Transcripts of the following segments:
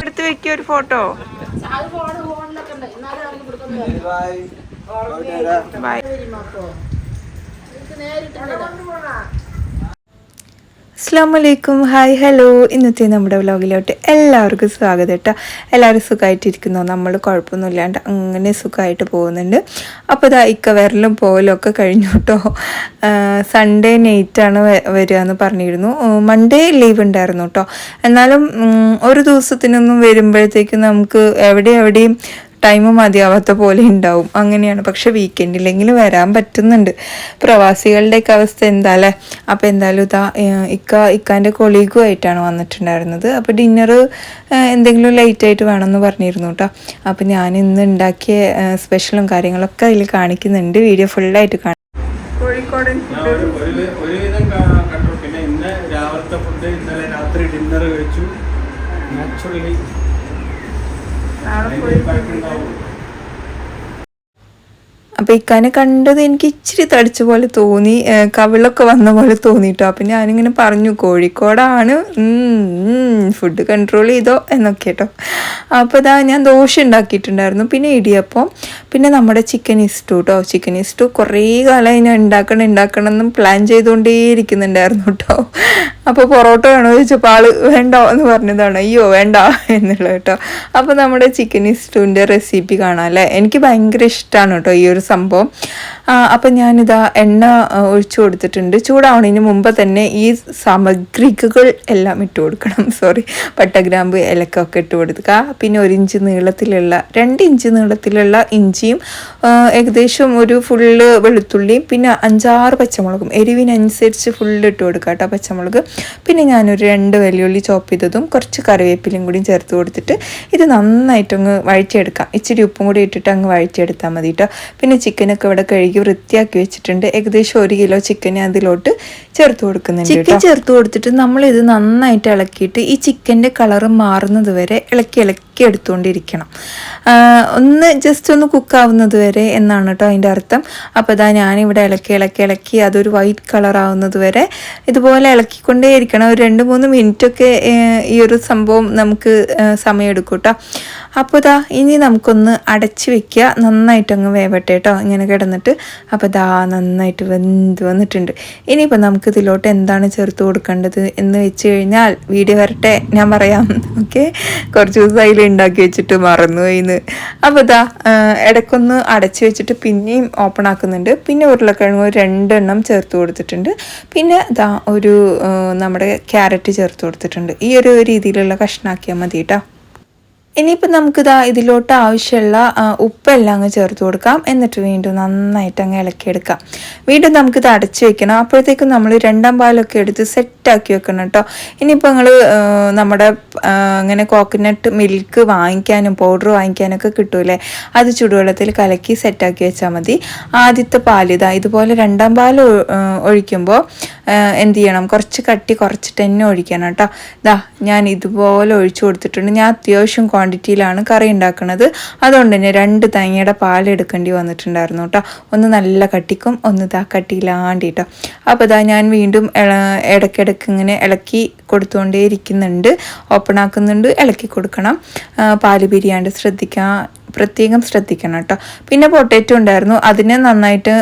എടുത്ത് വെക്കിയ ഒരു photo. By. അസ്സാം വലൈക്കും ഹായ് ഹലോ ഇന്നത്തെ നമ്മുടെ വ്ലോഗിലോട്ട് എല്ലാവർക്കും സ്വാഗതം കേട്ടോ. എല്ലാവരും സുഖമായിട്ടിരിക്കുന്നു നമ്മൾ കുഴപ്പമൊന്നുമില്ലാണ്ട് അങ്ങനെ സുഖമായിട്ട് പോകുന്നുണ്ട്. അപ്പോൾ ഇതാ ഇക്ക വരലും പോകലും ഒക്കെ കഴിഞ്ഞു കേട്ടോ. സൺഡേ നൈറ്റാണ് വരിക എന്ന് പറഞ്ഞിരുന്നു. മൺഡേ ലീവ് ഉണ്ടായിരുന്നു കേട്ടോ. എന്നാലും ഒരു ദിവസത്തിനൊന്നും വരുമ്പോഴത്തേക്കും നമുക്ക് എവിടെ എവിടെയും ടൈം മതിയാവാത്ത പോലെ ഉണ്ടാവും. അങ്ങനെയാണ്. പക്ഷെ വീക്കെൻഡിലെങ്കിലും വരാൻ പറ്റുന്നുണ്ട്. പ്രവാസികളുടെയൊക്കെ അവസ്ഥ എന്താ അല്ലേ അപ്പോൾ എന്തായാലും ഇതാ ഇക്ക ഇക്കാന്റെ കൊളീഗുമായിട്ടാണ് വന്നിട്ടുണ്ടായിരുന്നത്. അപ്പോൾ ഡിന്നർ എന്തെങ്കിലും ലേറ്റായിട്ട് ആയിട്ട് വേണമെന്ന് പറഞ്ഞിരുന്നു കേട്ടോ അപ്പോൾ ഞാൻ ഇന്ന് ഉണ്ടാക്കിയ സ്പെഷ്യലും കാര്യങ്ങളൊക്കെ അതിൽ കാണിക്കുന്നുണ്ട്. വീഡിയോ ഫുള്ളായിട്ട് കാണാം കോഴിക്കോടൻ രാവിലത്തെ ഫുഡ് ഇന്നലെ രാത്രി ഡിന്നർ കഴിച്ചു. നാച്ചുറലി ഉണ്ടാവും അപ്പോൾ ഇക്കാനെ കണ്ടത് എനിക്ക് ഇച്ചിരി തടിച്ച പോലെ തോന്നി കവിളൊക്കെ വന്ന പോലെ തോന്നിട്ടോ. അപ്പം ഞാനിങ്ങനെ പറഞ്ഞു കോഴിക്കോടാണ് ഫുഡ് കൺട്രോൾ ചെയ്തോ എന്നൊക്കെ കേട്ടോ അപ്പോൾ ഇതാ ഞാൻ ദോശ ഉണ്ടാക്കിയിട്ടുണ്ടായിരുന്നു പിന്നെ ഇടിയപ്പം പിന്നെ നമ്മുടെ ചിക്കൻ ഇസ്റ്റു കേട്ടോ ചിക്കൻ ഇസ്റ്റു കുറേ കാലമായി ഞാൻ ഉണ്ടാക്കണം ഉണ്ടാക്കണം എന്നും പ്ലാൻ ചെയ്തുകൊണ്ടേ ഇരിക്കുന്നുണ്ടായിരുന്നു കേട്ടോ അപ്പോൾ പൊറോട്ട വേണോ ചോദിച്ചപ്പോൾ ആൾ വേണ്ടോ എന്ന് പറഞ്ഞതാണ്. അയ്യോ വേണ്ട എന്നുള്ളത് കേട്ടോ അപ്പോൾ നമ്മുടെ ചിക്കൻ ഇസ്റ്റുവിന്റെ റെസിപ്പി കാണാം അല്ലേ? എനിക്ക് ഭയങ്കര ഇഷ്ടമാണ് കേട്ടോ ഈ ഒരു സംഭവം. അപ്പം ഞാനിതാ എണ്ണ ഒഴിച്ചു കൊടുത്തിട്ടുണ്ട്. ചൂടാവണതിന് മുമ്പ് തന്നെ ഈ സാമഗ്രികൾ എല്ലാം ഇട്ട് കൊടുക്കണം. സോറി പട്ടഗ്രാമ്പ് ഇലക്കൊക്കെ ഇട്ട് കൊടുക്കുക. പിന്നെ ഒരു ഇഞ്ച് നീളത്തിലുള്ള രണ്ട് ഇഞ്ച് നീളത്തിലുള്ള ഇഞ്ചിയും ഏകദേശം ഒരു ഫുള്ള് വെളുത്തുള്ളിയും പിന്നെ അഞ്ചാറ് പച്ചമുളകും. എരിവിനനുസരിച്ച് ഫുള്ള് ഇട്ട് കൊടുക്കുക കേട്ടോ പച്ചമുളക്. പിന്നെ ഞാനൊരു രണ്ട് വലിയുള്ളി ചോപ്പ് ചെയ്തതും കുറച്ച് കറിവേപ്പിലും കൂടി ചേർത്ത് കൊടുത്തിട്ട് ഇത് നന്നായിട്ടങ്ങ് വഴറ്റിയെടുക്കാം. ഇച്ചിരി ഉപ്പും കൂടി ഇട്ടിട്ട് അങ്ങ് വഴറ്റിയെടുത്താൽ മതി കേട്ടോ. പിന്നെ ചിക്കനൊക്കെ ഇവിടെ കഴുകി വൃത്തിയാക്കി വെച്ചിട്ടുണ്ട്. ഏകദേശം ഒരു കിലോ ചിക്കൻ അതിലോട്ട് ചേർത്ത് കൊടുക്കുന്നുണ്ട് ചിക്കൻ ചേർത്ത് കൊടുത്തിട്ട് നമ്മളിത് നന്നായിട്ട് ഇളക്കിയിട്ട് ഈ ചിക്കന്റെ കളറ് മാറുന്നത് വരെ ഇളക്കി ഇളക്കി എടുത്തുകൊണ്ടിരിക്കണം. ആ, ഒന്ന് ജസ്റ്റ് ഒന്ന് കുക്കാവുന്നത് വരെ എന്നാണ് കേട്ടോ അതിന്റെ അർത്ഥം. അപ്പോൾ ഇതാ ഞാനിവിടെ ഇളക്കി ഇളക്കി ഇളക്കി അതൊരു വൈറ്റ് കളർ ആവുന്നത് വരെ ഇതുപോലെ ഇളക്കിക്കൊണ്ടേ ഇരിക്കണം. ഒരു രണ്ട് മൂന്ന് മിനിറ്റൊക്കെ ഈ ഒരു സംഭവം നമുക്ക് സമയമെടുക്കും കേട്ടോ അപ്പോൾ ഇതാ ഇനി നമുക്കൊന്ന് അടച്ച് വെക്കുക. നന്നായിട്ട് അങ്ങ് വേവട്ടെ കേട്ടോ ഇങ്ങനെ കിടന്നിട്ട്. അപ്പോൾ ഇതാ നന്നായിട്ട് വെന്ത് വന്നിട്ടുണ്ട്. ഇനിയിപ്പോൾ നമുക്ക് ഇതിലോട്ട് എന്താണ് ചേർത്ത് കൊടുക്കേണ്ടത് എന്ന് വെച്ച് കഴിഞ്ഞാൽ വീഡിയോ വരട്ടെ ഞാൻ പറയാം. ഓക്കെ കുറച്ച് ദിവസം അതിൽ ഉണ്ടാക്കി വെച്ചിട്ട് മറന്നു പോയിന്ന്. അപ്പോൾ ഇതാ ഇടയ്ക്കൊന്ന് അടച്ചു വെച്ചിട്ട് പിന്നെയും ഓപ്പൺ ആക്കുന്നുണ്ട്. പിന്നെ ഉരുളക്കിഴങ്ങ് രണ്ടെണ്ണം ചേർത്ത് കൊടുത്തിട്ടുണ്ട്. പിന്നെ ഇതാ ഒരു നമ്മുടെ ക്യാരറ്റ് ചേർത്ത് കൊടുത്തിട്ടുണ്ട്. ഈ ഒരു രീതിയിലുള്ള കഷ്ണാക്കിയാൽ മതി കേട്ടോ ഇനിയിപ്പോൾ നമുക്കിതാ ഇതിലോട്ട് ആവശ്യമുള്ള ഉപ്പെല്ലാം അങ്ങ് ചേർത്ത് കൊടുക്കാം. എന്നിട്ട് വീണ്ടും നന്നായിട്ട് അങ്ങ് ഇളക്കിയെടുക്കാം. വീണ്ടും നമുക്കിത് അടച്ചു വെക്കണം. അപ്പോഴത്തേക്കും നമ്മൾ രണ്ടാം പാലൊക്കെ എടുത്ത് സെറ്റാക്കി വെക്കണം കേട്ടോ. ഇനിയിപ്പോൾ നിങ്ങൾ നമ്മുടെ അങ്ങനെ കോക്കനട്ട് മിൽക്ക് വാങ്ങിക്കാനും പൗഡർ വാങ്ങിക്കാനൊക്കെ കിട്ടൂലേ അത് ചുടുവെള്ളത്തിൽ കലക്കി സെറ്റാക്കി വെച്ചാൽ മതി. ആദ്യത്തെ പാൽ ഇതാ ഇതുപോലെ രണ്ടാം പാൽ ഒഴിക്കുമ്പോൾ എന്ത് ചെയ്യണം? കുറച്ച് കട്ടി കുറച്ചിട്ട് തന്നെ ഒഴിക്കണം കേട്ടോ. ഇതാ ഞാൻ ഇതുപോലെ ഒഴിച്ചു കൊടുത്തിട്ടുണ്ട്. ഞാൻ അത്യാവശ്യം ക്വാണ്ടിറ്റിയിലാണ് കറി ഉണ്ടാക്കുന്നത് അതുകൊണ്ട് തന്നെ രണ്ട് തേങ്ങയുടെ പാൽ എടുക്കേണ്ടി വന്നിട്ടുണ്ടായിരുന്നു കേട്ടോ ഒന്ന് നല്ല കട്ടിക്കും ഒന്ന് ഇതാ കട്ടിയിലാണ്ട് കേട്ടോ അപ്പോൾ ഇതാ ഞാൻ വീണ്ടും ഇടയ്ക്കിടയ്ക്ക് ഇങ്ങനെ ഇളക്കി കൊടുത്തുകൊണ്ടേ ഇരിക്കുന്നുണ്ട് ഓപ്പൺ ആക്കുന്നുണ്ട് ഇളക്കി കൊടുക്കണം. പാൽ പിരിയാണ്ട് ശ്രദ്ധിക്കാൻ പ്രത്യേകം ശ്രദ്ധിക്കണം കേട്ടോ പിന്നെ പൊട്ടറ്റോ ഉണ്ടായിരുന്നു. അതിനെ നന്നായിട്ട്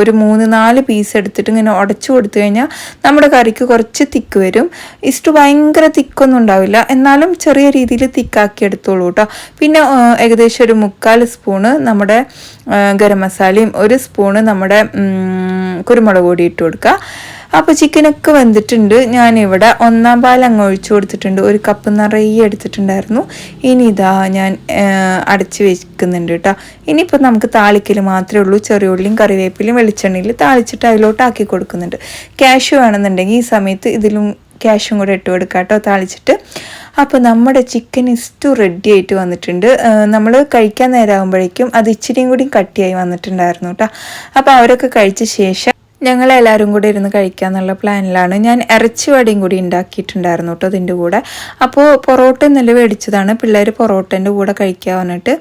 ഒരു മൂന്ന് നാല് പീസ് എടുത്തിട്ട് ഇങ്ങനെ ഉടച്ചു കൊടുത്തു കഴിഞ്ഞാൽ നമ്മുടെ കറിക്ക് കുറച്ച് തിക്ക് വരും. ഇഷ്ട ഭയങ്കര തിക്കൊന്നും ഉണ്ടാവില്ല. എന്നാലും ചെറിയ രീതിയിൽ തിക്കാക്കി എടുത്തോളൂ കേട്ടോ പിന്നെ ഏകദേശം ഒരു മുക്കാൽ സ്പൂണ് നമ്മുടെ ഗരം മസാലയും ഒരു സ്പൂണ് നമ്മുടെ കുരുമുളക് പൊടി ഇട്ട് കൊടുക്കുക. അപ്പോൾ ചിക്കനൊക്കെ വെന്തിട്ടുണ്ട് ഞാനിവിടെ ഒന്നാം പാൽ അങ്ങ് ഒഴിച്ചു കൊടുത്തിട്ടുണ്ട്. ഒരു കപ്പ് നിറയെ എടുത്തിട്ടുണ്ടായിരുന്നു. ഇനി ഇതാ ഞാൻ അടച്ചു വെക്കുന്നുണ്ട് കേട്ടോ. ഇനിയിപ്പോൾ നമുക്ക് താളിക്കൽ മാത്രമേ ഉള്ളൂ. ചെറിയ ഉള്ളിയും കറിവേപ്പിലയും വെളിച്ചെണ്ണയിൽ താളിച്ചിട്ട് അതിലോട്ടാക്കി കൊടുക്കുന്നുണ്ട്. ക്യാഷ് വേണമെന്നുണ്ടെങ്കിൽ ഈ സമയത്ത് ഇതിലും ക്യാഷും കൂടെ ഇട്ട് കൊടുക്കാം കേട്ടോ താളിച്ചിട്ട്. അപ്പോൾ നമ്മുടെ ചിക്കൻ ഇസ്റ്റു റെഡി ആയിട്ട് വന്നിട്ടുണ്ട്. നമ്മൾ കഴിക്കാൻ നേരമാകുമ്പോഴേക്കും അത് ഇച്ചിരിയും കൂടി കട്ടിയായി വന്നിട്ടുണ്ടായിരുന്നു കേട്ടോ. അപ്പോൾ അവരൊക്കെ കഴിച്ച ശേഷം ഞങ്ങളെല്ലാവരും കൂടെ ഇരുന്ന് കഴിക്കുക എന്നുള്ള പ്ലാനിലാണ്. ഞാൻ ഇറച്ചി വടയും കൂടി ഉണ്ടാക്കിയിട്ടുണ്ടായിരുന്നു കേട്ടോ അതിന്റെ കൂടെ. അപ്പോൾ പൊറോട്ട ഇന്നലെ മേടിച്ചതാണ്. പിള്ളേർ പൊറോട്ടേന്റെ കൂടെ കഴിക്കാൻ പറഞ്ഞിട്ട്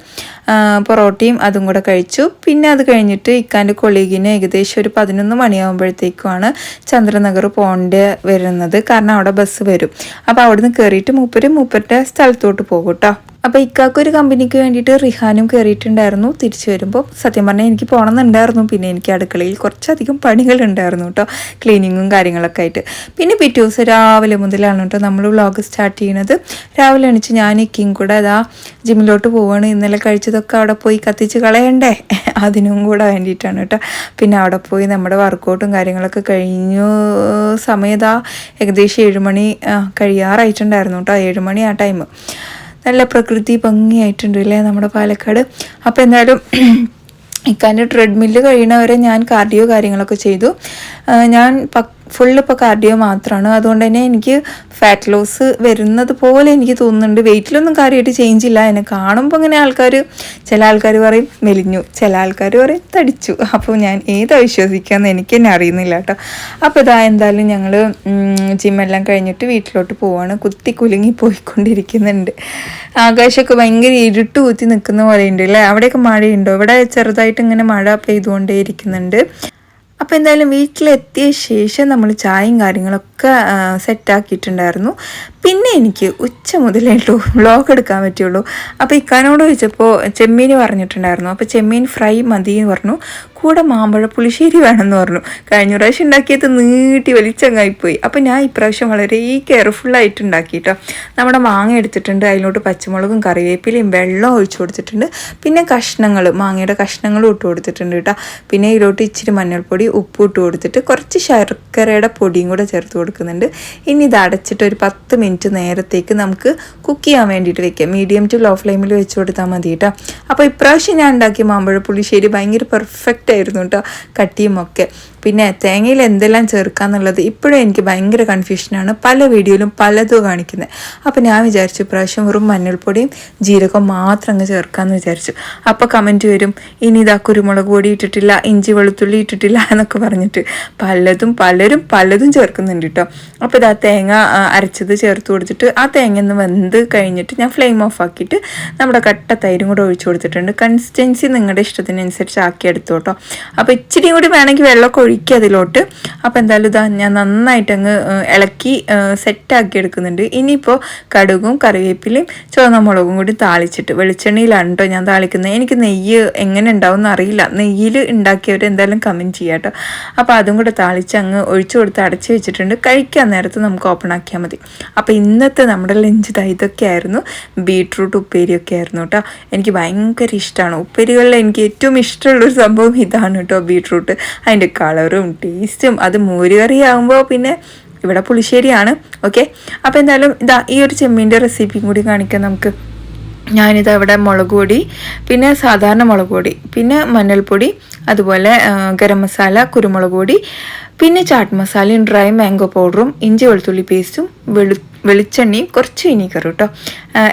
പൊറോട്ടയും അതും കൂടെ കഴിച്ചു. പിന്നെ അത് കഴിഞ്ഞിട്ട് ഇക്കാന്റെ കൊളീഗിന് ഏകദേശം ഒരു പതിനൊന്ന് മണിയാകുമ്പോഴത്തേക്കുമാണ് ചന്ദ്രനഗർ പോകേണ്ടി വരുന്നത്. കാരണം അവിടെ ബസ് വരും. അപ്പോൾ അവിടുന്ന് കയറിയിട്ട് മൂപ്പര് മൂപ്പരുടെ സ്ഥലത്തോട്ട് പോകും കേട്ടോ. അപ്പോൾ ഇക്കാക്ക് ഒരു കമ്പനിക്ക് വേണ്ടിയിട്ട് റിഹാനും കയറിയിട്ടുണ്ടായിരുന്നു തിരിച്ചു വരുമ്പോൾ സത്യം പറഞ്ഞാൽ എനിക്ക് പോകണമെന്നുണ്ടായിരുന്നു പിന്നെ എനിക്ക് അടുക്കളയിൽ കുറച്ചധികം പണികൾ ഉണ്ടായിരുന്നു കേട്ടോ ക്ലീനിങ്ങും കാര്യങ്ങളൊക്കെ ആയിട്ട്. പിന്നെ പിറ്റേ ദിവസം രാവിലെ മുതലാണ് കേട്ടോ നമ്മൾ വ്ളോഗ് സ്റ്റാർട്ട് ചെയ്യുന്നത് രാവിലെ എണീച്ച് ഞാൻ ഇക്കിയും കൂടെ അതാ ജിമ്മിലോട്ട് പോവാണ്. ഇന്നലെ കഴിച്ചതൊക്കെ അവിടെ പോയി കത്തിച്ച് കളയണ്ടേ? അതിനും കൂടെ വേണ്ടിയിട്ടാണ് കേട്ടോ പിന്നെ അവിടെ പോയി നമ്മുടെ വർക്കൗട്ടും കാര്യങ്ങളൊക്കെ കഴിഞ്ഞു. സമയത്താ ഏകദേശം ഏഴുമണി കഴിയാറായിട്ടുണ്ടായിരുന്നു കേട്ടോ ഏഴുമണി ആ ടൈം നല്ല പ്രകൃതി ഭംഗിയായിട്ടുണ്ട് അല്ലേ നമ്മുടെ പാലക്കാട്? അപ്പോൾ എന്തായാലും ഇക്കാന്റെ ട്രെഡ്മില്ല് കഴിയണവരെ ഞാൻ കാർഡിയോ കാര്യങ്ങളൊക്കെ ചെയ്തു. ഞാൻ ഞാൻ ഫുള്ള് ഇപ്പോൾ കാർഡിയോ മാത്രമാണ് അതുകൊണ്ട് തന്നെ എനിക്ക് ഫാറ്റ് ലോസ് വരുന്നത് പോലെ എനിക്ക് തോന്നുന്നുണ്ട്. വെയിറ്റിലൊന്നും കാര്യമായിട്ട് ചേഞ്ച് ഇല്ല. എന്നെ കാണുമ്പോൾ ഇങ്ങനെ ആൾക്കാർ ചില ആൾക്കാർ പറയും മെലിഞ്ഞു. ചില ആൾക്കാർ പറയും തടിച്ചു. അപ്പോൾ ഞാൻ ഏതാ വിശ്വസിക്കാമെന്ന് എനിക്ക് തന്നെ അറിയുന്നില്ല കേട്ടോ അപ്പോൾ ഇതാ എന്തായാലും ഞങ്ങൾ ജിമ്മെല്ലാം കഴിഞ്ഞിട്ട് വീട്ടിലോട്ട് പോവാണ്. കുത്തി കുലുങ്ങി പോയിക്കൊണ്ടിരിക്കുന്നുണ്ട്. ആകാശമൊക്കെ ഭയങ്കര ഇരുട്ട് കുത്തി നിൽക്കുന്ന പോലെ ഉണ്ട് അല്ലേ അവിടെയൊക്കെ മഴയുണ്ടോ? ഇവിടെ ചെറുതായിട്ട് ഇങ്ങനെ മഴ പെയ്തുകൊണ്ടേ ഇരിക്കുന്നുണ്ട് അപ്പോൾ എന്തായാലും വീട്ടിലെത്തിയ ശേഷം നമ്മൾ ചായയും കാര്യങ്ങളൊക്കെ സെറ്റാക്കിയിട്ടുണ്ടായിരുന്നു പിന്നെ എനിക്ക് ഉച്ച മുതലേ ഉള്ളൂ വ്ളോഗ് എടുക്കാൻ പറ്റുള്ളൂ അപ്പോൾ ഇക്കാനോട് ചോദിച്ചപ്പോൾ ചെമ്മീൻ പറഞ്ഞിട്ടുണ്ടായിരുന്നു. അപ്പോൾ ചെമ്മീൻ ഫ്രൈ മതി എന്ന് പറഞ്ഞു. കൂടെ മാമ്പഴ പുളിശ്ശേരി വേണമെന്ന് പറഞ്ഞു. കഴിഞ്ഞ പ്രാവശ്യം ഉണ്ടാക്കിയത് നീട്ടി വലിച്ചങ്ങായിപ്പോയി. അപ്പോൾ ഞാൻ ഇപ്രാവശ്യം വളരെ കെയർഫുള്ളായിട്ട് ഉണ്ടാക്കി കേട്ടോ നമ്മുടെ മാങ്ങ എടുത്തിട്ടുണ്ട്. അതിലോട്ട് പച്ചമുളകും കറിവേപ്പിലയും വെള്ളം ഒഴിച്ചു കൊടുത്തിട്ടുണ്ട്. പിന്നെ കഷ്ണങ്ങൾ മാങ്ങയുടെ കഷ്ണങ്ങളും ഇട്ട് കൊടുത്തിട്ടുണ്ട് കേട്ടോ പിന്നെ ഇതിലോട്ട് ഇച്ചിരി മഞ്ഞൾപ്പൊടി ഉപ്പ് ഇട്ട് കൊടുത്തിട്ട് കുറച്ച് ശർക്കരയുടെ പൊടിയും കൂടെ ചേർത്ത് കൊടുക്കുന്നുണ്ട് ഇനി ഇത് അടച്ചിട്ട് ഒരു പത്ത് മിനിറ്റ് നേരത്തേക്ക് നമുക്ക് കുക്ക് ചെയ്യാൻ വേണ്ടിയിട്ട് വെക്കാം. മീഡിയം ടു ലോ ഫ്ലെയിമിൽ വെച്ച് കൊടുത്താൽ മതി കേട്ടോ. അപ്പോൾ ഇപ്രാവശ്യം ഞാൻ ഉണ്ടാക്കിയ മാമ്പഴ പുളിശ്ശേരി ഭയങ്കര പെർഫെക്റ്റ് ആയിരുന്നു കേട്ടോ കട്ടിയും ഒക്കെ. പിന്നെ തേങ്ങയിൽ എന്തെല്ലാം ചേർക്കാന്നുള്ളത് ഇപ്പോഴും എനിക്ക് ഭയങ്കര കൺഫ്യൂഷനാണ് പല വീഡിയോയിലും പലതും കാണിക്കുന്നത് അപ്പോൾ ഞാൻ വിചാരിച്ചു ഇപ്രാവശ്യം വെറും മഞ്ഞൾപ്പൊടിയും ജീരകവും മാത്രം അങ്ങ് ചേർക്കാമെന്ന് വിചാരിച്ചു. അപ്പോൾ കമന്റ് വരും ഇനി ഇതാ കുരുമുളക് പൊടി ഇട്ടിട്ടില്ല ഇഞ്ചി വെളുത്തുള്ളി ഇട്ടിട്ടില്ല എന്നൊക്കെ പറഞ്ഞിട്ട് പലതും പലരും പലതും ചേർക്കുന്നുണ്ട് അപ്പോൾ ഇത് ആ തേങ്ങ അരച്ചത് ചേർത്ത് കൊടുത്തിട്ട് ആ തേങ്ങ ഒന്ന് വെന്ത് കഴിഞ്ഞിട്ട് ഞാൻ ഫ്ലെയിം ഓഫ് ആക്കിയിട്ട് നമ്മുടെ കട്ട തൈരും കൂടെ ഒഴിച്ചു കൊടുത്തിട്ടുണ്ട്. കൺസിസ്റ്റൻസി നിങ്ങളുടെ ഇഷ്ടത്തിനനുസരിച്ച് ആക്കി എടുത്തു കേട്ടോ അപ്പോൾ ഇച്ചിരി കൂടി വേണമെങ്കിൽ വെള്ളമൊക്കെ ഒഴിക്കുക അതിലോട്ട്. അപ്പോൾ എന്തായാലും ഇതാ ഞാൻ നന്നായിട്ട് അങ്ങ് ഇളക്കി സെറ്റാക്കി എടുക്കുന്നുണ്ട്. ഇനിയിപ്പോൾ കടുകും കറിവേപ്പിലയും ചുവന്ന മുളകും കൂടി താളിച്ചിട്ട് വെളിച്ചെണ്ണയിലാണ് കേട്ടോ ഞാൻ താളിക്കുന്നത്. എനിക്ക് നെയ്യ് എങ്ങനെ ഉണ്ടാവും അറിയില്ല. നെയ്യിൽ ഉണ്ടാക്കിയവർ എന്തായാലും കമന്റ് ചെയ്യാം കേട്ടോ. അപ്പോൾ അതും കൂടെ താളിച്ച് അങ്ങ് ഒഴിച്ചു കൊടുത്ത് അടച്ച് വെച്ചിട്ടുണ്ട്. കഴിക്കാൻ നേരത്ത് നമുക്ക് ഓപ്പൺ ആക്കിയാൽ മതി. അപ്പോൾ ഇന്നത്തെ നമ്മുടെ ലഞ്ച് ഇതാ ഇതൊക്കെയായിരുന്നു. ബീട്രൂട്ട് ഉപ്പേരിയൊക്കെ ആയിരുന്നു കേട്ടോ എനിക്ക് ഭയങ്കര ഇഷ്ടമാണ് ഉപ്പേരികളിൽ എനിക്ക് ഏറ്റവും ഇഷ്ടമുള്ളൊരു സംഭവം ഇതാണ് കേട്ടോ ബീട്രൂട്ട് അതിന്റെ കളറും ടേസ്റ്റും അത് മോരുകറി ആകുമ്പോൾ പിന്നെ ഇവിടെ പുളിശ്ശേരിയാണ്. ഓക്കെ അപ്പോൾ എന്തായാലും ഇതാ ഈ ഒരു ചെമ്മീന്റെ റെസിപ്പിയും കൂടി കാണിക്കാം നമുക്ക്. ഞാനിത് അവിടെ മുളക് പൊടി പിന്നെ സാധാരണ മുളക് പൊടി പിന്നെ മഞ്ഞൾപ്പൊടി അതുപോലെ ഗരം മസാല കുരുമുളക് പൊടി പിന്നെ ചാട്ട് മസാലയും ഡ്രൈ മാംഗോ പൗഡറും ഇഞ്ചി വെളുത്തുള്ളി പേസ്റ്റും വെളു വെളിച്ചെണ്ണയും കുറച്ച് വിനീഗർ കേട്ടോ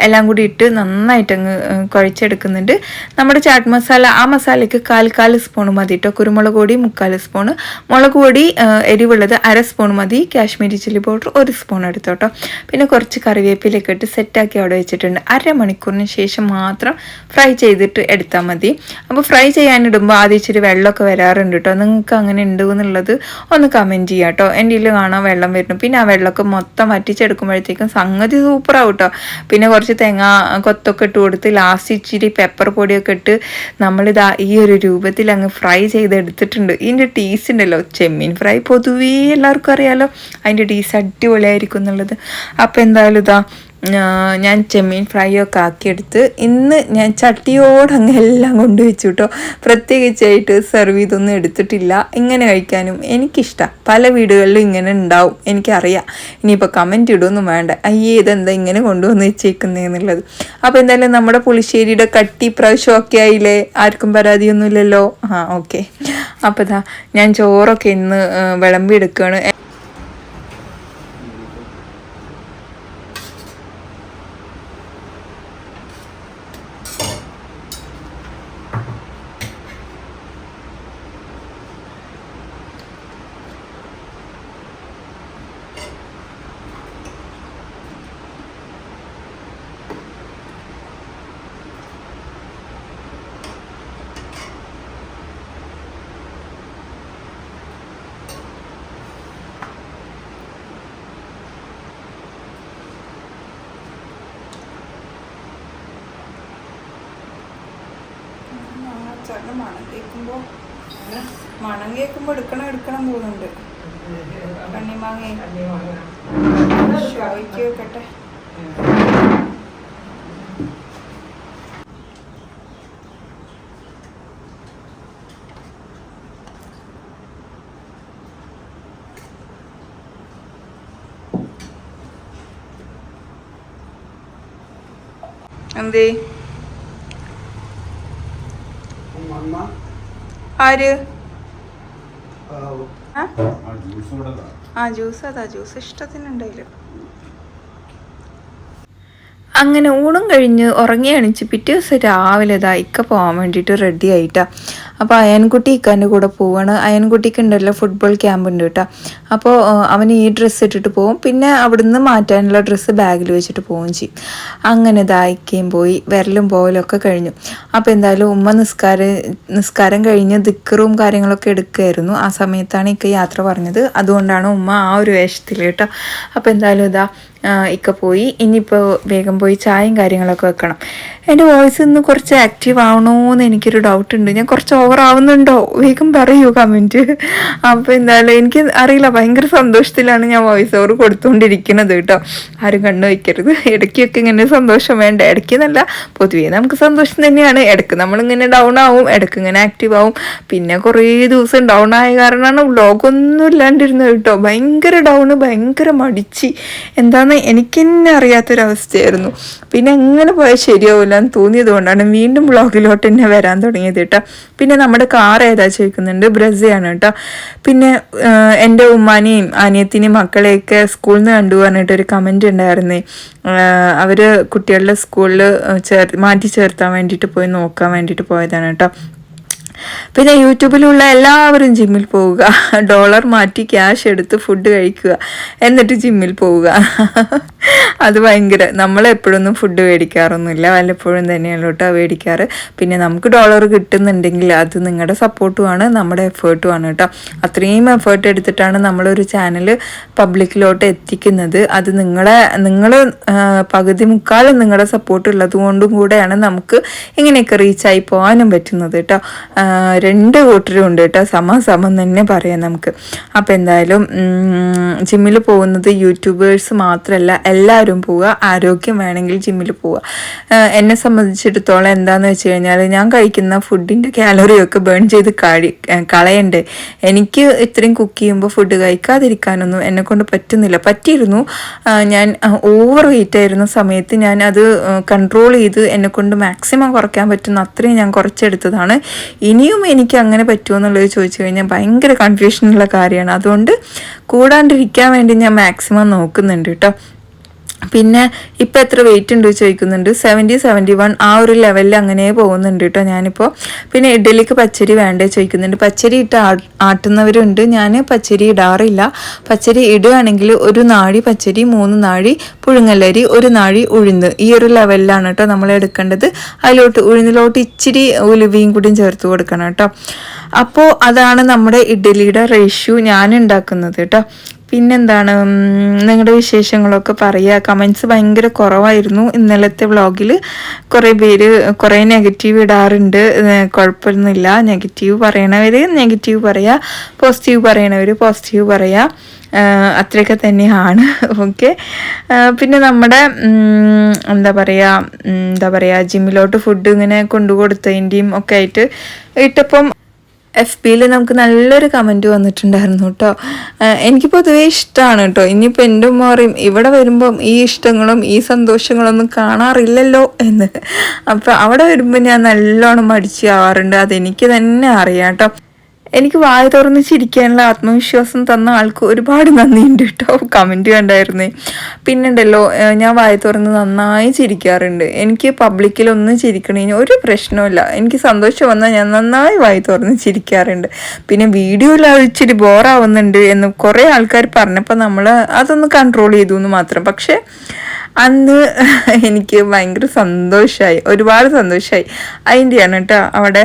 എല്ലാം കൂടി ഇട്ട് നന്നായിട്ട് അങ്ങ് കുഴച്ചെടുക്കുന്നുണ്ട്. നമ്മുടെ ചാട്ട് മസാല ആ മസാലയ്ക്ക് കാൽ കാൽ സ്പൂൺ മതി കേട്ടോ കുരുമുളക് പൊടി മുക്കാൽ സ്പൂൺ മുളക് പൊടി എരിവുള്ളത് അര സ്പൂൺ മതി. കാശ്മീരി ചില്ലി പൗഡർ ഒരു സ്പൂൺ എടുത്തു കേട്ടോ പിന്നെ കുറച്ച് കറിവേപ്പിലൊക്കെ ഇട്ട് സെറ്റാക്കി അവിടെ വെച്ചിട്ടുണ്ട്. അരമണിക്കൂറിന് ശേഷം മാത്രം ഫ്രൈ ചെയ്തിട്ട് എടുത്താൽ മതി. അപ്പോൾ ഫ്രൈ ചെയ്യാനിടുമ്പോൾ ആദ്യം ഇച്ചിരി വെള്ളമൊക്കെ വരാറുണ്ട് കേട്ടോ നിങ്ങൾക്ക് അങ്ങനെ ഉണ്ടോ എന്നുള്ളത് ഒന്ന് കമന്റ് ചെയ്യാം കേട്ടോ എന്റെ ഇതിൽ കാണാൻ വെള്ളം വരുന്നു. പിന്നെ ആ വെള്ളമൊക്കെ മൊത്തം വറ്റിച്ചെടുക്കുമ്പോഴത്തേക്കും സംഗതി സൂപ്പറാവും കേട്ടോ പിന്നെ കുറച്ച് തേങ്ങ കൊത്തൊക്കെ ഇട്ട് കൊടുത്ത് ലാസ്റ്റ് ഇച്ചിരി പെപ്പർ പൊടിയൊക്കെ ഇട്ട് നമ്മളിതാ ഈ ഒരു രൂപത്തിൽ അങ്ങ് ഫ്രൈ ചെയ്തെടുത്തിട്ടുണ്ട്. ഇതിന്റെ ടേസ്റ്റ് ഉണ്ടല്ലോ. ചെമ്മീൻ ഫ്രൈ പൊതുവേ എല്ലാവർക്കും അറിയാലോ. അതിന്റെ ടേസ്റ്റ് അടിപൊളിയായിരിക്കും എന്നുള്ളത്. അപ്പോൾ എന്തായാലും ഇതാ ഞാൻ ചെമ്മീൻ ഫ്രൈ ഒക്കെ ആക്കിയെടുത്ത് ഇന്ന് ഞാൻ ചട്ടിയോട് അങ്ങ് എല്ലാം കൊണ്ടുവച്ചു കേട്ടോ പ്രത്യേകിച്ചായിട്ട് സെർവ് ചെയ്തൊന്നും എടുത്തിട്ടില്ല. ഇങ്ങനെ കഴിക്കാനും എനിക്കിഷ്ടം. പല വീടുകളിലും ഇങ്ങനെ ഉണ്ടാവും. എനിക്കറിയാം. ഇനിയിപ്പോൾ കമന്റ് ഇടുമൊന്നും വേണ്ട. അയ്യേ ഇതെന്താ ഇങ്ങനെ കൊണ്ടുവന്ന് വെച്ചേക്കുന്നതെന്നുള്ളത് അപ്പോൾ എന്തായാലും നമ്മുടെ പുളിശ്ശേരിയുടെ കട്ടി പ്രാവശ്യം ഒക്കെ ആയില്ലേ? ആർക്കും പരാതിയൊന്നുമില്ലല്ലോ. ആ ഓക്കെ. അപ്പോൾ ഇതാ ഞാൻ ചോറൊക്കെ ഇന്ന് വിളമ്പി എടുക്കുകയാണ് അച്ചാറിന്റെ മണം കേൾക്കുമ്പോൾ മണം കേൾക്കുമ്പോൾ എടുക്കണം എടുക്കണം തോന്നുന്നുണ്ട്. കണ്ണിമാങ്ങ. ഷോയ്ക്ക് വെക്കട്ടെ. എന്തേ? ആര്? ആ? ആ ജ്യൂസ് അതാ ജ്യൂസ് ഇഷ്ടത്തിനുണ്ടായില്ല അങ്ങനെ ഊണും കഴിഞ്ഞ് ഉറങ്ങി അണിച്ച് പിറ്റേ ദിവസം രാവിലെ ഇതാ ഇക്ക പോകാൻ വേണ്ടിയിട്ട് റെഡി ആയിട്ടാ. അപ്പോൾ അയൻകുട്ടി ഇക്കാന്റെ കൂടെ പോവാണ്. അയൻകുട്ടിക്ക് ഉണ്ടല്ലോ ഫുട്ബോൾ ക്യാമ്പ് ഉണ്ട് കേട്ടോ. അപ്പോൾ അവൻ ഈ ഡ്രസ്സ് ഇട്ടിട്ട് പോകും പിന്നെ അവിടുന്ന് മാറ്റാനുള്ള ഡ്രസ്സ് ബാഗിൽ വെച്ചിട്ട് പോവുകയും ചെയ്യും. അങ്ങനെ ദായിക്കുകയും പോയി വിരലും പോകലൊക്കെ കഴിഞ്ഞു. അപ്പോൾ എന്തായാലും ഉമ്മ നിസ്കാരം നിസ്കാരം കഴിഞ്ഞ് ദിക്കറും കാര്യങ്ങളൊക്കെ എടുക്കുമായിരുന്നു ആ സമയത്താണ് ഇക്ക യാത്ര പറഞ്ഞത്. അതുകൊണ്ടാണ് ഉമ്മ ആ ഒരു വേഷത്തിൽ കേട്ടോ. അപ്പോൾ എന്തായാലും ഇതാ ഇക്ക പോയി. ഇനിയിപ്പോൾ വേഗം പോയി ചായയും കാര്യങ്ങളൊക്കെ വെക്കണം. എന്റെ വോയിസ് ഇന്ന് കുറച്ച് ആക്റ്റീവ് ആവണോന്ന് എനിക്കൊരു ഡൗട്ട് ഉണ്ട്. ഞാൻ കുറച്ച് ഓവർ ആവുന്നുണ്ടോ? വേഗം പറയൂ കമന്റ് അപ്പോൾ എന്തായാലും എനിക്ക് അറിയില്ല. ഭയങ്കര സന്തോഷത്തിലാണ് ഞാൻ വോയിസ് ഓവർ കൊടുത്തുകൊണ്ടിരിക്കുന്നത് കേട്ടോ. ആരും കണ്ണു വയ്ക്കരുത്. ഇടയ്ക്കൊക്കെ ഇങ്ങനെ സന്തോഷം വേണ്ട? ഇടയ്ക്ക് എന്നല്ല പൊതുവേ നമുക്ക് സന്തോഷം തന്നെയാണ്. ഇടയ്ക്ക് നമ്മളിങ്ങനെ ഡൗൺ ആവും ഇടയ്ക്ക് ഇങ്ങനെ ആക്റ്റീവ് ആവും. പിന്നെ കുറേ ദിവസം ഡൗൺ ആയ കാരണമാണ് വ്ളോഗൊന്നും ഇല്ലാണ്ടിരുന്നത് കേട്ടോ. ഭയങ്കര ഡൗൺ ഭയങ്കര മടിച്ച്. എന്താന്ന് എനിക്ക് തന്നെ അറിയാത്തൊരവസ്ഥയായിരുന്നു. പിന്നെ എങ്ങനെ പോയാൽ ശരിയാവില്ല എന്ന് തോന്നിയത് കൊണ്ടാണ് വീണ്ടും വ്ളോഗിലോട്ട് തന്നെ വരാൻ തുടങ്ങിയത് കേട്ടോ. പിന്നെ നമ്മുടെ കാർ ഏതാ ചോദിക്കുന്നുണ്ട്? ബ്രസയാണ് കേട്ടോ. പിന്നെ എന്റെ ഉമ്മാനെയും അനിയത്തിനെയും മക്കളെയൊക്കെ സ്കൂളിൽ നിന്ന് കണ്ടു പറഞ്ഞിട്ട് ഒരു കമന്റ് ഉണ്ടായിരുന്നേ അവർ കുട്ടികളുടെ സ്കൂളിൽ ചേർ മാറ്റി ചേർത്താൻ വേണ്ടിയിട്ട് പോയി നോക്കാൻ വേണ്ടിയിട്ട് പോയതാണ് കേട്ടോ. പിന്നെ യൂട്യൂബിലുള്ള എല്ലാവരും ജിമ്മിൽ പോവുക. ഡോളർ മാറ്റി ക്യാഷ് എടുത്ത് ഫുഡ് കഴിക്കുക. എന്നിട്ട് ജിമ്മിൽ പോവുക. അത് ഭയങ്കര നമ്മൾ എപ്പോഴൊന്നും ഫുഡ് മേടിക്കാറൊന്നുമില്ല. വല്ലപ്പോഴും തന്നെയാണ് കേട്ടോ മേടിക്കാറ്. പിന്നെ നമുക്ക് ഡോളർ കിട്ടുന്നുണ്ടെങ്കിൽ അത് നിങ്ങളുടെ സപ്പോർട്ടുമാണ് നമ്മുടെ എഫേർട്ടുമാണ് കേട്ടോ അത്രയും എഫേർട്ട് എടുത്തിട്ടാണ് നമ്മളൊരു ചാനൽ പബ്ലിക്കിലോട്ട് എത്തിക്കുന്നത്. അത് നിങ്ങളെ നിങ്ങൾ പകുതി മുക്കാലും നിങ്ങളുടെ സപ്പോർട്ട് ഉള്ളത് കൊണ്ടും കൂടെയാണ് നമുക്ക് ഇങ്ങനെയൊക്കെ റീച്ചായി പോകാനും പറ്റുന്നത് കേട്ടോ രണ്ട് കൂട്ടരും ഉണ്ട് കേട്ടോ സമസമം തന്നെ പറയാം നമുക്ക്. അപ്പോൾ എന്തായാലും ജിമ്മിൽ പോകുന്നത് യൂട്യൂബേഴ്സ് മാത്രമല്ല എല്ലാവരും പോവുക. ആരോഗ്യം വേണമെങ്കിൽ ജിമ്മിൽ പോവുക. എന്നെ സംബന്ധിച്ചിടത്തോളം എന്താന്ന് വെച്ച് കഴിഞ്ഞാൽ ഞാൻ കഴിക്കുന്ന ഫുഡിന്റെ കാലറിയൊക്കെ ബേൺ ചെയ്ത് കഴി കളയണ്ടേ. എനിക്ക് ഇത്രയും കുക്ക് ചെയ്യുമ്പോൾ ഫുഡ് കഴിക്കാതിരിക്കാനൊന്നും എന്നെ കൊണ്ട് പറ്റുന്നില്ല. പറ്റിയിരുന്നു. ഞാൻ ഓവർ വെയിറ്റ് ആയിരുന്ന സമയത്ത് ഞാൻ അത് കൺട്രോൾ ചെയ്ത് എന്നെ കൊണ്ട് മാക്സിമം കുറയ്ക്കാൻ പറ്റുന്ന അത്രയും ഞാൻ കുറച്ചെടുത്തതാണ്. ഇനിയും എനിക്ക് അങ്ങനെ പറ്റുമോ എന്നുള്ളത് ചോദിച്ചു കഴിഞ്ഞാൽ ഭയങ്കര കൺഫ്യൂഷനുള്ള കാര്യമാണ്. അതുകൊണ്ട് കൂടാണ്ടിരിക്കാൻ വേണ്ടി ഞാൻ മാക്സിമം നോക്കുന്നുണ്ട് കേട്ടോ പിന്നെ ഇപ്പം എത്ര വെയിറ്റ് ഉണ്ട് ചോദിക്കുന്നുണ്ട്? സെവന്റി സെവന്റി വൺ ആ ഒരു ലെവലിൽ അങ്ങനെ പോകുന്നുണ്ട് കേട്ടോ ഞാനിപ്പോൾ പിന്നെ ഇഡ്ഡലിക്ക് പച്ചരി വേണ്ടേ ചോദിക്കുന്നുണ്ട്. പച്ചരി ഇട്ട് ആട്ടുന്നവരുണ്ട്. ഞാൻ പച്ചരി ഇടാറില്ല. പച്ചരി ഇടുകയാണെങ്കിൽ ഒരു നാഴി പച്ചരി മൂന്ന് നാഴി പുഴുങ്ങലരി ഒരു നാഴി ഉഴുന്ന് ഈ ഒരു ലെവലിലാണ് കേട്ടോ നമ്മൾ എടുക്കേണ്ടത്. അതിലോട്ട് ഉഴുന്നിലോട്ട് ഇച്ചിരി ഉലുവയും കൂടിയും ചേർത്ത് കൊടുക്കണം കേട്ടോ അപ്പോൾ അതാണ് നമ്മുടെ ഇഡ്ഡലിയുടെ റേഷ്യൂ ഞാൻ ഉണ്ടാക്കുന്നത് കേട്ടോ പിന്നെന്താണ് നിങ്ങളുടെ വിശേഷങ്ങളൊക്കെ പറയുക. കമൻസ് ഭയങ്കര കുറവായിരുന്നു ഇന്നലത്തെ വ്ളോഗിൽ കുറേ പേര് കുറേ നെഗറ്റീവ് ഇടാറുണ്ട്. കുഴപ്പമൊന്നുമില്ല. നെഗറ്റീവ് പറയണവർ നെഗറ്റീവ് പറയുക പോസിറ്റീവ് പറയണവർ പോസിറ്റീവ് പറയുക അത്രയൊക്കെ തന്നെയാണ്. ഓക്കെ പിന്നെ നമ്മുടെ എന്താ പറയുക എന്താ പറയുക ജിമ്മിലോട്ട് ഫുഡ് ഇങ്ങനെ കൊണ്ടുകൊടുത്തതിന്റെയും ഒക്കെ ആയിട്ട് ഇട്ടപ്പം എഫ് പിയിൽ നമുക്ക് നല്ലൊരു കമന്റ് വന്നിട്ടുണ്ടായിരുന്നു കേട്ടോ എനിക്ക് പൊതുവേ ഇഷ്ടമാണ് കേട്ടോ ഇനിയിപ്പോൾ എന്റെ ഉമ്മ പറയും ഇവിടെ വരുമ്പം ഈ ഇഷ്ടങ്ങളും ഈ സന്തോഷങ്ങളൊന്നും കാണാറില്ലല്ലോ എന്ന്. അപ്പോൾ അവിടെ വരുമ്പോൾ ഞാൻ നല്ലോണം മടിച്ച് ആവാറുണ്ട് അതെനിക്ക് തന്നെ അറിയാം കേട്ടോ എനിക്ക് വായ തുറന്ന് ചിരിക്കാനുള്ള ആത്മവിശ്വാസം തന്ന ആൾക്ക് ഒരുപാട് നന്ദിയുണ്ട് കേട്ടോ. കമന്റ് കണ്ടായിരുന്നേ. പിന്നുണ്ടല്ലോ ഞാൻ വായ തുറന്ന് നന്നായി ചിരിക്കാറുണ്ട്. എനിക്ക് പബ്ലിക്കിലൊന്നും ചിരിക്കണേന് ഒരു പ്രശ്നമില്ല എനിക്ക് സന്തോഷം വന്നാൽ ഞാൻ നന്നായി വായ തുറന്ന് ചിരിക്കാറുണ്ട്. പിന്നെ വീഡിയോയിൽ ഇച്ചിരി ബോറാവുന്നുണ്ട് എന്ന് കുറേ ആൾക്കാർ പറഞ്ഞപ്പോൾ നമ്മൾ അതൊന്ന് കൺട്രോൾ ചെയ്തു എന്ന് മാത്രം. പക്ഷേ അന്ന് എനിക്ക് ഭയങ്കര സന്തോഷമായി ഒരുപാട് സന്തോഷമായി അതിന്റെയാണ് കേട്ടോ അവിടെ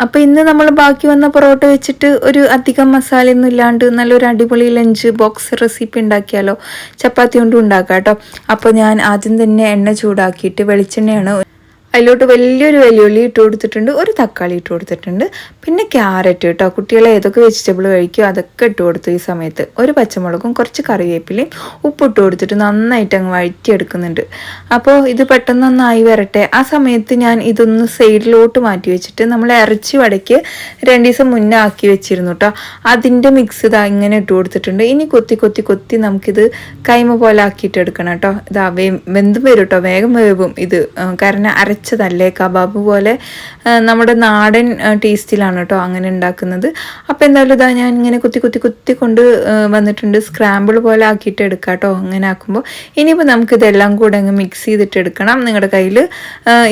അപ്പോൾ ഇന്ന് നമ്മൾ ബാക്കി വന്ന പൊറോട്ട വെച്ചിട്ട് ഒരു അധികം മസാലയൊന്നും ഇല്ലാണ്ട് നല്ലൊരു അടിപൊളി ലഞ്ച് ബോക്സ് റെസിപ്പി ഉണ്ടാക്കിയാലോ? ചപ്പാത്തി കൊണ്ടും ഉണ്ടാക്കാം കേട്ടോ. അപ്പോൾ ഞാൻ ആദ്യം തന്നെ എണ്ണ ചൂടാക്കിയിട്ട് വെളിച്ചെണ്ണയാണ് അതിലോട്ട് വലിയൊരു വെല്ലുവിളി ഇട്ട് കൊടുത്തിട്ടുണ്ട് ഒരു തക്കാളി ഇട്ട് കൊടുത്തിട്ടുണ്ട്. പിന്നെ ക്യാരറ്റ് കേട്ടോ കുട്ടികളെ ഏതൊക്കെ വെജിറ്റബിൾ കഴിക്കുമോ അതൊക്കെ ഇട്ട് കൊടുത്തു ഈ സമയത്ത്. ഒരു പച്ചമുളകും കുറച്ച് കറിവേപ്പിലയും ഉപ്പിട്ട് കൊടുത്തിട്ട് നന്നായിട്ട് അങ്ങ് വഴറ്റിയെടുക്കുന്നുണ്ട്. അപ്പോൾ ഇത് പെട്ടെന്ന് നന്നായി വരട്ടെ. ആ സമയത്ത് ഞാൻ ഇതൊന്ന് സൈഡിലോട്ട് മാറ്റി വെച്ചിട്ട് നമ്മൾ ഇറച്ചി വടയ്ക്ക് രണ്ട് ദിവസം മുന്നേ ആക്കി വെച്ചിരുന്നു കേട്ടോ. അതിന്റെ മിക്സ് ഇതാ ഇങ്ങനെ ഇട്ട് കൊടുത്തിട്ടുണ്ട്. ഇനി കൊത്തി കൊത്തി കൊത്തി നമുക്കിത് കൈമ പോലെ ആക്കിയിട്ട് എടുക്കണം കേട്ടോ. ഇതാ വെന്തും വരും കേട്ടോ. വേഗം വേവും ഇത്. കാരണം കാരണം അരച്ചതല്ലേ കബാബ് പോലെ? നമ്മുടെ നാടൻ ടേസ്റ്റിലാണ് കേട്ടോ അങ്ങനെ ഉണ്ടാക്കുന്നത്. അപ്പോൾ എന്തായാലും ഇതാ ഞാൻ ഇങ്ങനെ കുത്തി കുത്തി കുത്തി കൊണ്ട് വന്നിട്ടുണ്ട്. സ്ക്രാമ്പിൾ പോലെ ആക്കിയിട്ട് എടുക്കാം കേട്ടോ അങ്ങനെ ആക്കുമ്പോൾ. ഇനിയിപ്പോൾ നമുക്ക് ഇതെല്ലാം കൂടെ അങ്ങ് മിക്സ് ചെയ്തിട്ട് എടുക്കണം. നിങ്ങളുടെ കയ്യിൽ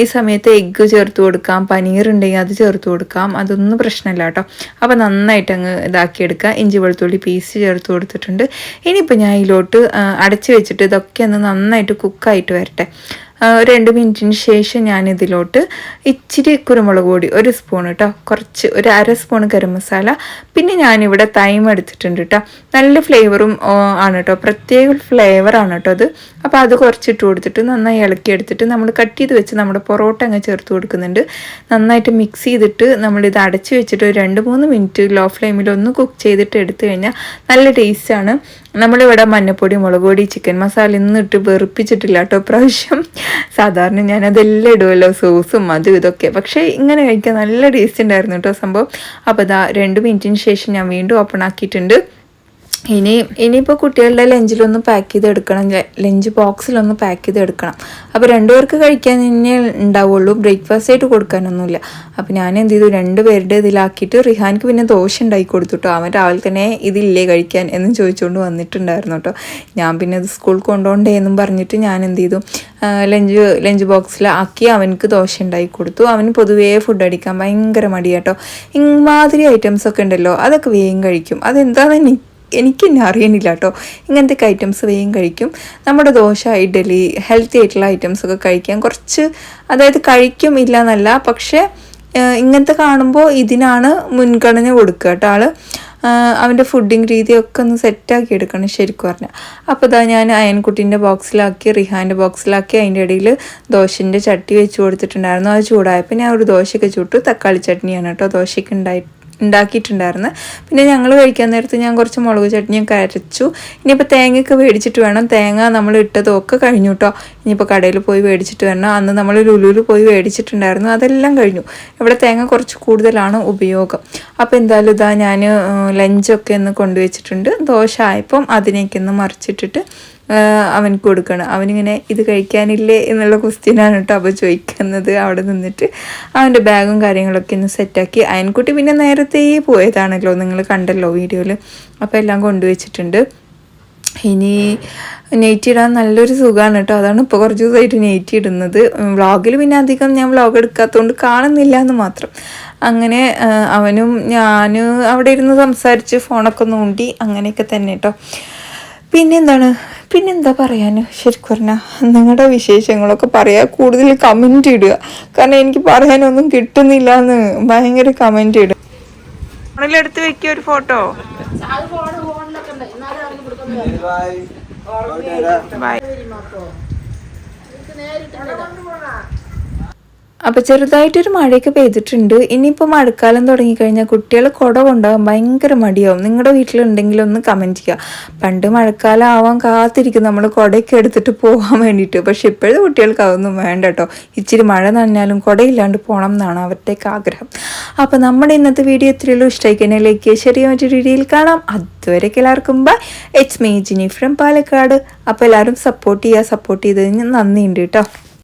ഈ സമയത്ത് എഗ്ഗ് ചേർത്ത് കൊടുക്കാം. പനീർ ഉണ്ടെങ്കിൽ അത് ചേർത്ത് കൊടുക്കാം. അതൊന്നും പ്രശ്നമില്ല കേട്ടോ. അപ്പോൾ നന്നായിട്ട് അങ്ങ് ഇതാക്കി ഇതാക്കിയെടുക്കുക ഇഞ്ചി വെളുത്തുള്ളി പീസ് ചേർത്ത് കൊടുത്തിട്ടുണ്ട്. ഇനിയിപ്പോൾ ഞാൻ ഇതിലോട്ട് അടച്ചു വെച്ചിട്ട് ഇതൊക്കെ ഒന്ന് നന്നായിട്ട് കുക്കായിട്ട് വരട്ടെ. രണ്ട് മിനിറ്റിന് ശേഷം ഞാൻ ഇതിലോട്ട് ഇച്ചിരി കുരുമുളക് പൊടി ഒരു സ്പൂൺ കേട്ടോ കുറച്ച് ഒരു അര സ്പൂൺ ഗരം മസാല. പിന്നെ ഞാനിവിടെ തൈം എടുത്തിട്ടുണ്ട് കേട്ടോ നല്ല ഫ്ലേവറും ആണ് കേട്ടോ പ്രത്യേക ഫ്ലേവറാണ് കേട്ടോ അത്. അപ്പോൾ അത് കുറച്ചിട്ട് കൊടുത്തിട്ട് നന്നായി ഇളക്കി എടുത്തിട്ട് നമ്മൾ കട്ട് ചെയ്ത് വെച്ച് നമ്മുടെ പൊറോട്ട അങ്ങ് ചേർത്ത് കൊടുക്കുന്നുണ്ട്. നന്നായിട്ട് മിക്സ് ചെയ്തിട്ട് നമ്മളിത് അടച്ച് വെച്ചിട്ട് ഒരു രണ്ട് മൂന്ന് മിനിറ്റ് ലോ ഫ്ലെയിമിൽ ഒന്ന് കുക്ക് ചെയ്തിട്ട് എടുത്തു കഴിഞ്ഞാൽ നല്ല ടേസ്റ്റാണ് നമ്മളിവിടെ മഞ്ഞപ്പൊടി മുളക് പൊടി ചിക്കൻ മസാല ഒന്നും ഇട്ട് വെറുപ്പിച്ചിട്ടില്ല കേട്ടോ പ്രാവശ്യം സാധാരണ ഞാൻ അതെല്ലാം ഇടുമല്ലോ സോസും അതും ഇതൊക്കെ. പക്ഷേ ഇങ്ങനെ കഴിക്കാൻ നല്ല ടേസ്റ്റ് ഉണ്ടായിരുന്നു കേട്ടോ സംഭവം. അപ്പോൾ ഇതാ രണ്ട് മിനിറ്റിന് ശേഷം ഞാൻ വീണ്ടും ഓപ്പൺ ആക്കിയിട്ടുണ്ട്. ഇനി ഇനിയിപ്പോൾ കുട്ടികളുടെ ലഞ്ചിലൊന്ന് പാക്ക് ചെയ്ത് എടുക്കണം ലഞ്ച് ബോക്സിലൊന്ന് പാക്ക് ചെയ്ത് എടുക്കണം അപ്പോൾ രണ്ടുപേർക്ക് കഴിക്കാൻ തന്നെ ഉണ്ടാവുള്ളൂ. ബ്രേക്ക്ഫാസ്റ്റ് ആയിട്ട് കൊടുക്കാനൊന്നുമില്ല. അപ്പോൾ ഞാൻ എന്ത് ചെയ്തു? രണ്ട് പേരുടെ ഇതിലാക്കിയിട്ട് റിഹാൻക്ക് പിന്നെ ദോശ ഉണ്ടാക്കി കൊടുത്തു കേട്ടോ അവൻ രാവിലെ തന്നെ ഇതില്ലേ കഴിക്കാൻ എന്നും ചോദിച്ചുകൊണ്ട് വന്നിട്ടുണ്ടായിരുന്നു കേട്ടോ ഞാൻ പിന്നെ ഇത് സ്കൂൾ കൊണ്ടുപോകണ്ടേ എന്നും പറഞ്ഞിട്ട് ഞാൻ എന്ത് ചെയ്തു? ലഞ്ച് ലഞ്ച് ബോക്സിൽ ആക്കി അവനക്ക് ദോശ ഉണ്ടാക്കി കൊടുത്തു. അവന് പൊതുവേ ഫുഡ് അടിക്കാൻ ഭയങ്കര മടിയാട്ടോ ഇമാതിരി ഐറ്റംസ് ഒക്കെ ഉണ്ടല്ലോ. അതൊക്കെ വേഗം കഴിക്കും. അതെന്താണെന്ന് എനിക്ക് എനിക്ക് തന്നെ അറിയണില്ല കേട്ടോ ഇങ്ങനത്തെ ഐറ്റംസ് വേഗം കഴിക്കും. നമ്മുടെ ദോശ ഇഡലി ഹെൽത്തി ആയിട്ടുള്ള ഐറ്റംസ് ഒക്കെ കഴിക്കാൻ കുറച്ച് അതായത് കഴിക്കും ഇല്ല എന്നല്ല പക്ഷേ ഇങ്ങനത്തെ കാണുമ്പോൾ ഇതിനാണ് മുൻഗണന കൊടുക്കുക കേട്ടോ ആൾ അവന്റെ ഫുഡിങ് രീതിയൊക്കെ ഒന്ന് സെറ്റാക്കി എടുക്കണം ശരിക്കും പറഞ്ഞാൽ അപ്പോൾ ഇതാ ഞാൻ അയൻകുട്ടീന്റെ ബോക്സിലാക്കി റിഹാന്റെ ബോക്സിലാക്കി അതിന്റെ ഇടയിൽ ദോശന്റെ ചട്ടി വെച്ച് കൊടുത്തിട്ടുണ്ടായിരുന്നു. അത് ചൂടായപ്പോൾ ഞാൻ ഒരു ദോശയൊക്കെ ചുട്ടു തക്കാളി ചട്നിയാണ് കേട്ടോ ദോശയ്ക്ക് ഉണ്ടായി ഉണ്ടാക്കിയിട്ടുണ്ടായിരുന്നു. പിന്നെ ഞങ്ങൾ കഴിക്കാൻ നേരത്ത് ഞാൻ കുറച്ച് മുളക് ചട്നിയൊക്കെ അരച്ചു. ഇനിയിപ്പോൾ തേങ്ങയൊക്കെ മേടിച്ചിട്ട് വേണം. തേങ്ങ നമ്മൾ ഇട്ടതൊക്കെ കഴിഞ്ഞു കേട്ടോ ഇനിയിപ്പോൾ കടയിൽ പോയി മേടിച്ചിട്ട് വരണം. അന്ന് നമ്മൾ ലുലുവിൽ പോയി മേടിച്ചിട്ടുണ്ടായിരുന്നു. അതെല്ലാം കഴിഞ്ഞു. ഇവിടെ തേങ്ങ കുറച്ച് കൂടുതലാണ് ഉപയോഗം. അപ്പോൾ എന്തായാലും ഇതാ ഞാൻ ലഞ്ചൊക്കെ ഒന്ന് കൊണ്ടുവച്ചിട്ടുണ്ട്. ദോശ ആയപ്പം അതിനേക്കൊന്ന് മറിച്ചിട്ടിട്ട് അവനക്ക് കൊടുക്കണം. അവനിങ്ങനെ ഇത് കഴിക്കാനില്ലേ എന്നുള്ള ക്വസ്റ്റ്യനാണ് കേട്ടോ അപ്പോൾ ചോദിക്കുന്നത്. അവിടെ നിന്നിട്ട് അവന്റെ ബാഗും കാര്യങ്ങളൊക്കെ ഒന്ന് സെറ്റാക്കി അയൻകുട്ടി പിന്നെ നേരത്തെ പോയതാണല്ലോ. നിങ്ങൾ കണ്ടല്ലോ വീഡിയോയിൽ അപ്പോൾ എല്ലാം കൊണ്ടുവച്ചിട്ടുണ്ട്. ഇനി നെയ്റ്റ് ഇടാൻ നല്ലൊരു സുഖമാണ് കേട്ടോ. അതാണ് ഇപ്പോൾ കുറച്ച് ദിവസമായിട്ട് നെയ്റ്റ് ഇടുന്നത്. വ്ളോഗിൽ പിന്നെ അധികം ഞാൻ വ്ളോഗ് എടുക്കാത്തതുകൊണ്ട് കാണുന്നില്ല എന്ന് മാത്രം. അങ്ങനെ അവനും ഞാനും അവിടെ ഇരുന്ന് സംസാരിച്ച് ഫോണൊക്കെ നോണ്ടി അങ്ങനെയൊക്കെ തന്നെ കേട്ടോ. പിന്നെന്താണ്? പിന്നെന്താ പറയാൻ ശരിക്കും പറഞ്ഞാൽ നിങ്ങളുടെ വിശേഷങ്ങളൊക്കെ പറയാ കൂടുതൽ കമന്റ് ഇടുക. കാരണം എനിക്ക് പറയാനൊന്നും കിട്ടുന്നില്ല എന്ന് ഭയങ്കര കമന്റ് ഇടുക. ഫോണിലെടുത്ത് വെക്കിയ ഒരു ഫോട്ടോ. ബൈ. അപ്പോൾ ചെറുതായിട്ടൊരു മഴയൊക്കെ പെയ്തിട്ടുണ്ട്. ഇനിയിപ്പോൾ മഴക്കാലം തുടങ്ങിക്കഴിഞ്ഞാൽ കുട്ടികൾ കുട കൊണ്ടുപോകാൻ ഭയങ്കര മടിയാവും. നിങ്ങളുടെ വീട്ടിലുണ്ടെങ്കിൽ ഒന്ന് കമന്റ് ചെയ്യുക. പണ്ട് മഴക്കാലം ആവാൻ കാത്തിരിക്കും. നമ്മൾ കുടയൊക്കെ എടുത്തിട്ട് പോകാൻ വേണ്ടിയിട്ട്. പക്ഷെ ഇപ്പോഴത്തെ കുട്ടികൾക്ക് അതൊന്നും വേണ്ട കേട്ടോ. ഇച്ചിരി മഴ നനഞ്ഞാലും കുടയില്ലാണ്ട് പോകണം എന്നാണ് അവരുടെയൊക്കെ ആഗ്രഹം. അപ്പോൾ നമ്മുടെ ഇന്നത്തെ വീഡിയോ ഇത്രയുള്ളൂ ഇഷ്ടമായി ലൈക്ക് ചെറിയ മറ്റൊരു രീതിയിൽ കാണാം. അതുവരെ എല്ലാവർക്കും ബൈ എച്ച് മേ ജിനി ഫ്രം പാലക്കാട്. അപ്പോൾ എല്ലാവരും സപ്പോർട്ട് ചെയ്യുക സപ്പോർട്ട് ചെയ്തതിന് നന്ദിയുണ്ട് കേട്ടോ.